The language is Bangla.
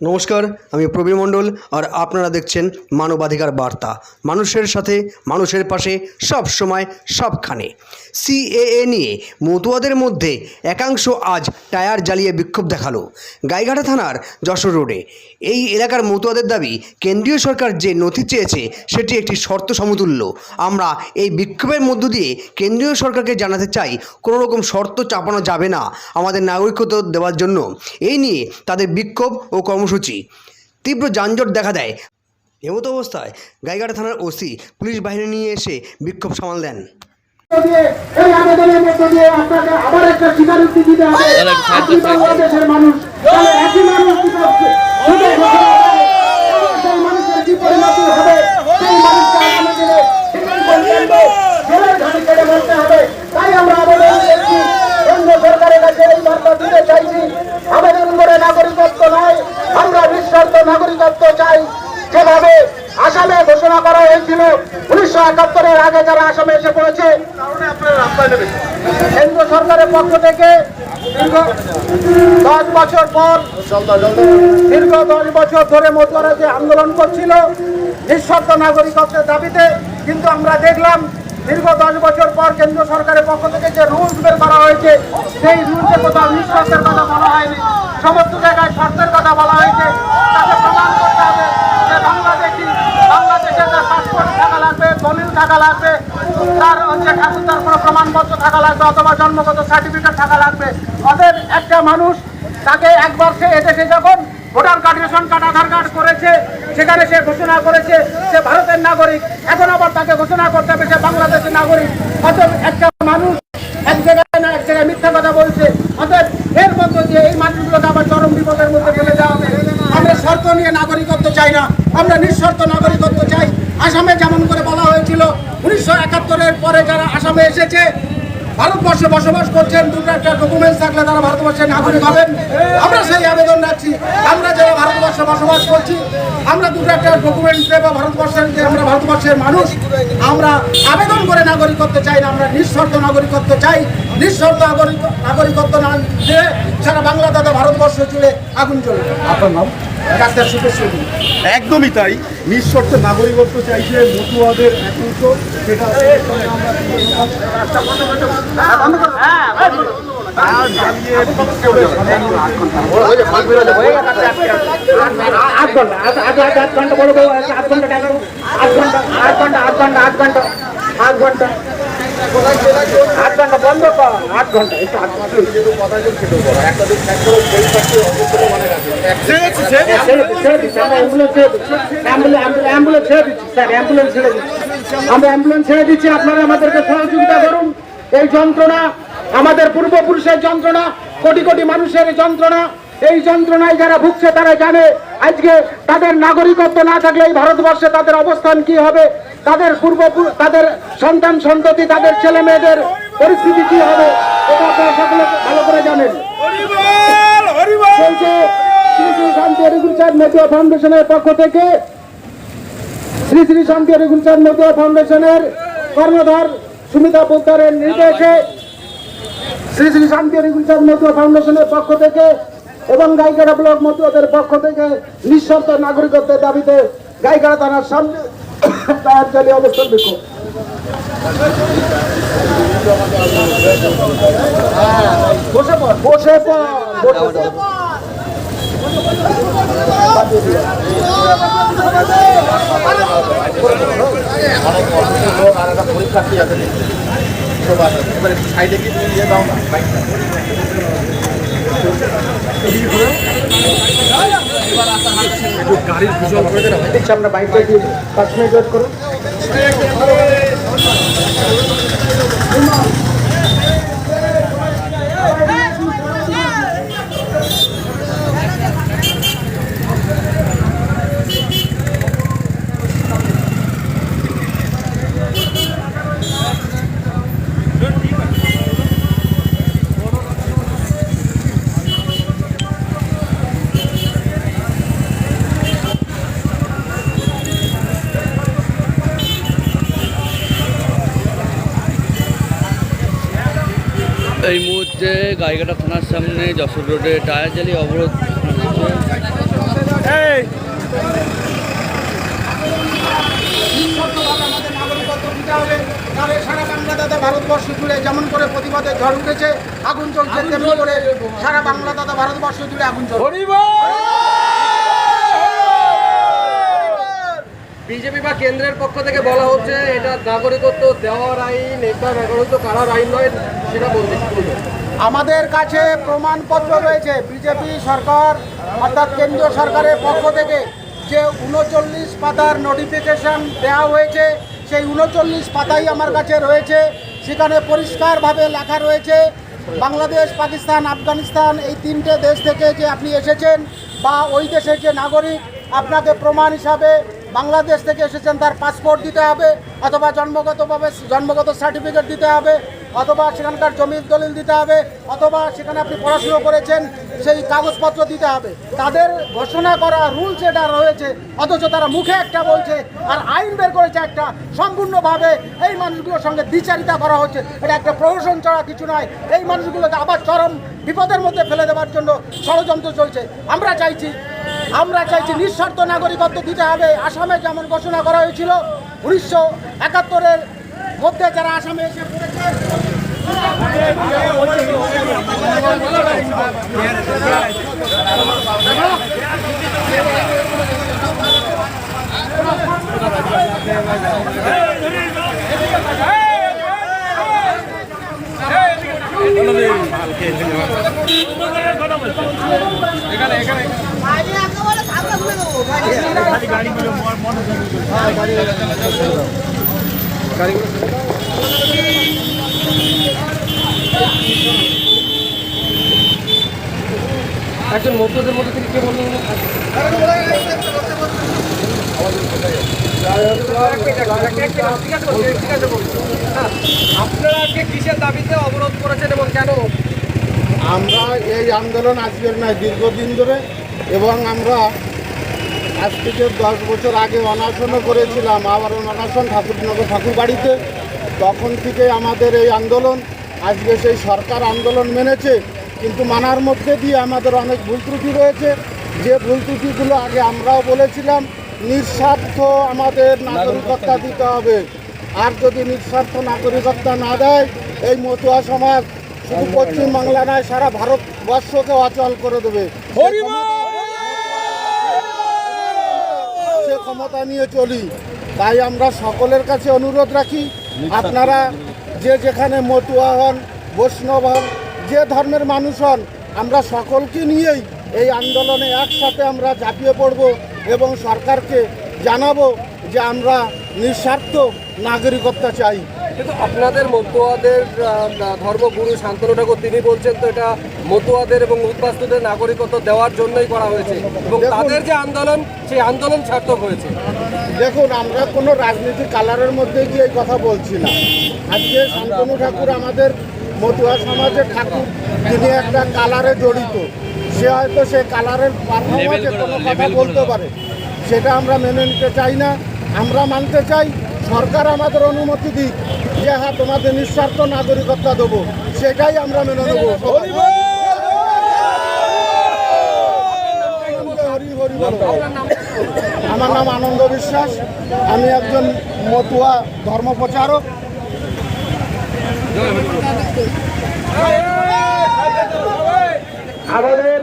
নমস্কার, আমি প্রবীর মণ্ডল আর আপনারা দেখছেন মানবাধিকার বার্তা। মানুষের সাথে, মানুষের পাশে, সব সময়, সবখানে। সিএএ নিয়ে মতুয়াদের মধ্যে একাংশ আজ টায়ার জ্বালিয়ে বিক্ষোভ দেখাল গাইঘাটা থানার যশোর রোডে। এই এলাকার মতুয়াদের দাবি, কেন্দ্রীয় সরকার যে নথি চেয়েছে, সেটি একটি শর্ত সমতুল্য। আমরা এই বিক্ষোভের মধ্য দিয়ে কেন্দ্রীয় সরকারকে জানাতে চাই কোনো রকম শর্ত চাপানো যাবে না আমাদের নাগরিকত্ব দেওয়ার জন্য। এই নিয়ে তাদের বিক্ষোভ ও কর্মসূচি। তীব্র যানজট দেখা দেয়। এমতো অবস্থায় গাইঘাটা থানার ওসি পুলিশ বাহিনী নিয়ে এসে বিক্ষোভ সামাল দেন। এই আবেদনের মধ্য দিয়ে আপনাকে আবার একটা স্বীকারোক্তি দিতে হবে। আপনি বাংলাদেশের মানুষ একই মানুষ কি করছে সেটাই ঘোষণা করে। সেই মানুষের কি পরিণতি হবে সেই মানুষকে আগামী দিনে শিক্ষণ পর্যন্ত জেলের ঘাটি কেড়ে মরতে হবে তাই আমরা আবেদন করছি কেন্দ্র সরকারের কাছে এই বার্তা দিতে চাইছি আবেদন করে নাগরিকত্ব নয় আমরা নিঃশর্ত নাগরিকত্ব চাই যেভাবে আসামে ঘোষণা করা হয়েছিল। উনিশশো একাত্তরের আগে যারা আসামে এসে পড়েছে, কেন্দ্র সরকারের পক্ষ থেকে দশ বছর পর, দীর্ঘ দশ বছর ধরে মতুয়ারা যে আন্দোলন করছিল। নিঃশর্ত নাগরিকত্বের দাবিতে, কিন্তু আমরা দেখলাম দীর্ঘ দশ বছর পর কেন্দ্র সরকারের পক্ষ থেকে যে রুলস বের করা হয়েছে, সেই রুলসে কোথাও নিঃশর্তের কথা বলা হয়নি। সমস্ত জায়গায় শর্তের কথা বলা হয়েছে করতে হবে যে বাংলাদেশি বাংলাদেশের যে পাসপোর্ট থাকা লাগবে দলিল থাকা লাগবে। তার হচ্ছে ঠাকুরদার কোনো প্রমাণপত্র থাকা লাগবে অথবা জন্মগত সার্টিফিকেট থাকা লাগবে। ওদের একটা মানুষ তাকে একবার সে এদেশে যখন voter card ration card Aadhaar card করেছে, সেখানে সে ঘোষণা করেছে সে ভারতের নাগরিক। এখন আবার তাকে ঘোষণা করতে হবে সে বাংলাদেশের নাগরিক। অতএব একটা মানুষ এক জায়গায় না এক জায়গায় মিথ্যা কথা বলছে। অতএব এর মধ্য দিয়ে এই মানুষগুলোকে আবার চরম বিপদের মধ্যে ফেলে দেওয়া হবে। আমরা শর্ত নিয়ে নাগরিকত্ব চাই না। আমরা নিঃশর্ত নাগরিকত্ব চাই। আসামে যেমন করে বলা হয়েছিল উনিশশো একাত্তরের পরে যারা আসামে এসেছে, ভারতবর্ষে বসবাস করছেন, দুটো একটা ডকুমেন্টস থাকলে তারা ভারতবর্ষের নাগরিক হবেন। আমরা সেই আবেদন রাখছি। আমরা যারা ভারতবর্ষে বসবাস করছি, আমরা দুটো একটা ডকুমেন্টস দেবো ভারতবর্ষের যে আমরা ভারতবর্ষের মানুষ। আমরা আবেদন করে নাগরিকত্ব চাই না, আমরা নিঃশর্ত নাগরিকত্ব চাই। নিঃশর্ত নাগরিক নাগরিকত্ব না দিয়ে সারা বাংলা তথা ভারতবর্ষ জুড়ে আগুন চলে আপনার নাম? ডাক্তার সুকেশ চৌধুরী একদমই তাই নিঃশর্ত নাগরিকত্ব চাইছে মতুয়াদের সেটা জ্বালিয়ে বিক্ষোভে সাধারণ আট ঘণ্টা আট ঘণ্টা বলো বলো, ঘণ্টা আট ঘণ্টা আট ঘণ্টা আট ঘণ্টা আট ঘণ্টা আট ঘণ্টা আট ঘণ্টা বন্ধ কর আট ঘণ্টা অ্যাম্বুলেন্স ছেড়ে দিচ্ছি অ্যাম্বুলেন্স অ্যাম্বুলেন্স ছেড়ে দিচ্ছি স্যার অ্যাম্বুলেন্স ছেড়ে দিচ্ছি। আমরা অ্যাম্বুলেন্স ছেড়ে দিচ্ছি আপনারা আমাদেরকে সহযোগিতা করুন। এই যন্ত্রণা আমাদের পূর্বপুরুষের যন্ত্রণা কোটি কোটি মানুষের যন্ত্রণা এই যন্ত্রণায় যারা ভুগছে তারা জানে আজকে তাদের নাগরিকত্ব না থাকলে এই ভারতবর্ষে তাদের অবস্থান কি হবে? তাদের পূর্ব তাদের সন্তান সন্ততি তাদের ছেলে মেয়েদের পরিস্থিতি কি হবে এটা আপনারা সকলে ভালো করে জানেন। চলছে শ্রী শ্রী শান্তি হরিগুলচাঁদ ফাউন্ডেশনের পক্ষ থেকে শ্রী শ্রী শান্তি হরিগুলচাঁদ ফাউন্ডেশনের কর্ণধার সুমিতা পোদ্দারের নির্দেশে শ্রী শ্রী শান্তি হরিগুলচাঁদ ফাউন্ডেশনের পক্ষ থেকে এবং গাইকাড়া ব্লক মতুয়াদের পক্ষ থেকে নিঃশর্ত নাগরিকত্বের দাবিতে গাইকাড়া থানার সামনে টায়ার চালিয়ে অবস্থান বিক্ষোভ বসে পড় বসে পড় বসে পড়। দিচ্ছি আমরা বাইকটা দিয়ে পাঁচ মিনিট ওয়েট করুন এই মুহূর্তে গাইঘাটা থানার সামনে যশোর রোডে টায়ার জ্বালিয়ে অবরোধ তাহলে সারা বাংলা দাদা ভারতবর্ষ জুড়ে যেমন করে প্রতিবাদে ঝড় উঠেছে আগুন চলছে তেমনি করে সারা বাংলা দাদা ভারতবর্ষ জুড়ে আগুন চলছে বিজেপি বা কেন্দ্রের পক্ষ থেকে বলা হচ্ছে এটা নাগরিকত্ব দেওয়ার আইন এটা নাগরিকত্ব কারার আইন নয়। আমাদের কাছে প্রমাণপত্র রয়েছে, বিজেপি সরকার অর্থাৎ কেন্দ্রীয় সরকারের পক্ষ থেকে যে উনচল্লিশ পাতার নোটিফিকেশন দেওয়া হয়েছে, সেই উনচল্লিশ পাতাই আমার কাছে রয়েছে। সেখানে পরিষ্কারভাবে লেখা রয়েছে, বাংলাদেশ, পাকিস্তান, আফগানিস্তান এই তিনটে দেশ থেকে যে আপনি এসেছেন বা ওই দেশের যে নাগরিক, আপনাকে প্রমাণ হিসাবে বাংলাদেশ থেকে এসেছেন তার পাসপোর্ট দিতে হবে, অথবা জন্মগতভাবে জন্মগত সার্টিফিকেট দিতে হবে, অথবা সেখানকার জমির দলিল দিতে হবে, অথবা সেখানে আপনি পড়াশুনো করেছেন, সেই কাগজপত্র দিতে হবে। তাদের ঘোষণা করা রুলস এটা রয়েছে, অথচ তারা মুখে একটা বলছে, আর আইন বের করেছে একটা, সম্পূর্ণভাবে এই মানুষগুলোর সঙ্গে দ্বিচারিতা করা হচ্ছে। এটা একটা প্রহসন ছাড়া কিছু নয়, এই মানুষগুলোকে আবার চরম বিপদের মধ্যে ফেলে দেওয়ার জন্য ষড়যন্ত্র চলছে। আমরা চাইছি আমরা চাইছি নিঃশর্ত নাগরিকত্ব দিতে হবে আসামে যেমন ঘোষণা করা হয়েছিল উনিশশো একাত্তরের মধ্যে যারা আসামে এসে পড়েছে একজন মধ্যদের মধ্যে থেকে কে বললেন আপনারা আজকে কিসের দাবিতে অবরোধ করেছেন এবং কেন? আমরা এই আন্দোলন আজকের নয়, দীর্ঘদিন ধরে এবং আমরা আজ থেকে দশ বছর আগে অনশনও করেছিলাম, আবার অনশন ঠাকুরনগর ঠাকুরবাড়িতে তখন থেকে আমাদের এই আন্দোলন, আজকে সেই সরকার আন্দোলন মেনেছে, কিন্তু মানার মধ্যে দিয়ে আমাদের অনেক ভুল ত্রুটি রয়েছে। যে ভুল ত্রুটিগুলো আগে আমরাও বলেছিলাম, নিঃস্বার্থ আমাদের নাগরিকত্ব দিতে হবে। আর যদি নিঃস্বার্থ নাগরিকত্ব না দেয়, এই মতুয়া সমাজ শুধু পশ্চিম বাংলা নয়, সারা ভারতবর্ষকে অচল করে দেবে সে ক্ষমতা নিয়ে চলি তাই আমরা সকলের কাছে অনুরোধ রাখি আপনারা যে যেখানে মতুয়া হন বৈষ্ণব হন যে ধর্মের মানুষ হন আমরা সকলকে নিয়েই এই আন্দোলনে একসাথে আমরা ঝাঁপিয়ে পড়ব এবং সরকারকে জানাব যে আমরা নিঃস্বার্থ নাগরিকত্ব চাই। কিন্তু আপনাদের মতুয়াদের ধর্মগুরু শান্তনু ঠাকুর তিনি বলছেন তো এটা মতুয়াদের এবং উদ্বাস্তুদের নাগরিকত্ব দেওয়ার জন্যই করা হয়েছে এবং তাদের যে আন্দোলন সেই আন্দোলন সার্থক হয়েছে। দেখুন আমরা কোনো রাজনীতি কালারের মধ্যে গিয়ে এই কথা বলছি না। আজকে শান্তনু ঠাকুর আমাদের মতুয়া সমাজের ঠাকুর তিনি একটা কালারে জড়িত। সে হয়তো সে কালারের পারফরমেন্সে কোনো কথা বলতে পারে। সেটা আমরা মেনে নিতে চাই না। আমরা মানতে চাই সরকার আমাদের অনুমতি দিক। যে হ্যাঁ তোমাদের নিঃস্বার্থ নাগরিকত্ব দেবো সেটাই আমরা মেনে নেব। আমার নাম আনন্দ বিশ্বাস। আমি একজন মতুয়া ধর্মপ্রচারক আমাদের